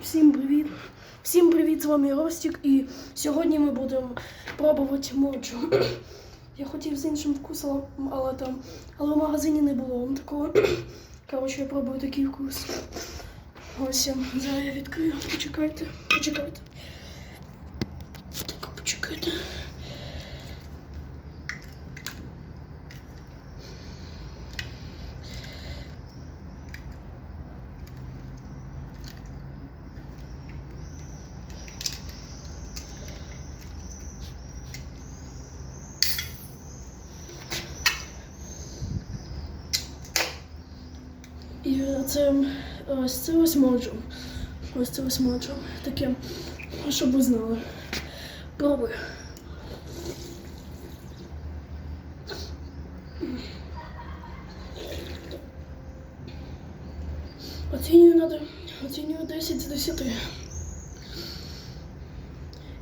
Всім привіт! Всім привіт! З вами Ростік і сьогодні ми будемо пробувати моджу. Я хотів з іншим вкусом, але там, але в магазині не було такого. Коротше, я пробую такий вкус. Ось зараз я відкрию. Почекайте, почекайте. Так, почекайте. І це ось це ось моджо. Ось це ось моджо. Таке, щоб ви знали. Пробую. Оцінюю надо. Оцінюю 10 з 10.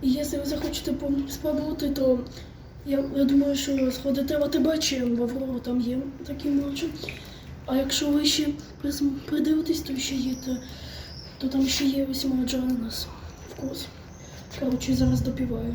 І якщо ви захочете спробувати, то я, я думаю, що сходите в АТБ чи в Аврору, там є такі моджо. А якщо ви ще придивитесь, то ще є, то, то там ще є ось у нас Вкус. Коротше, зараз допіваю.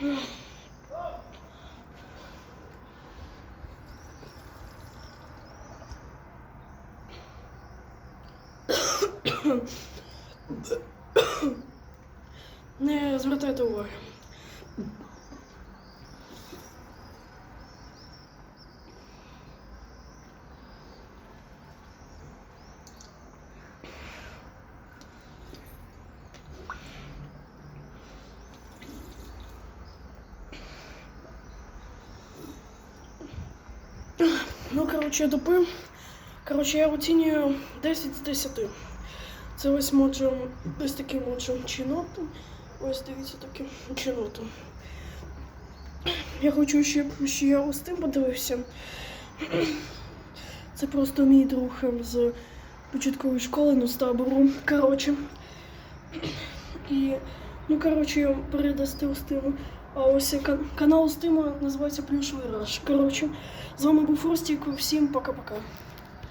Не звертайте уваги. Ну, коротше, я допив. Коротше, я оцінюю 10 з 10. Це ось моджо, ось такий моджо чиноту. Ось дивіться таким чинотом. Я хочу ще, ще я ось тим подивився. Це просто мій друг ем, з початкової школи, ну з табору. Коротше. І, ну, коротше, передасти Устиму. А ось кан- канал Устима називається Плюшевий Раш. Коротше, з вами був Ростік. Всім пока-пока.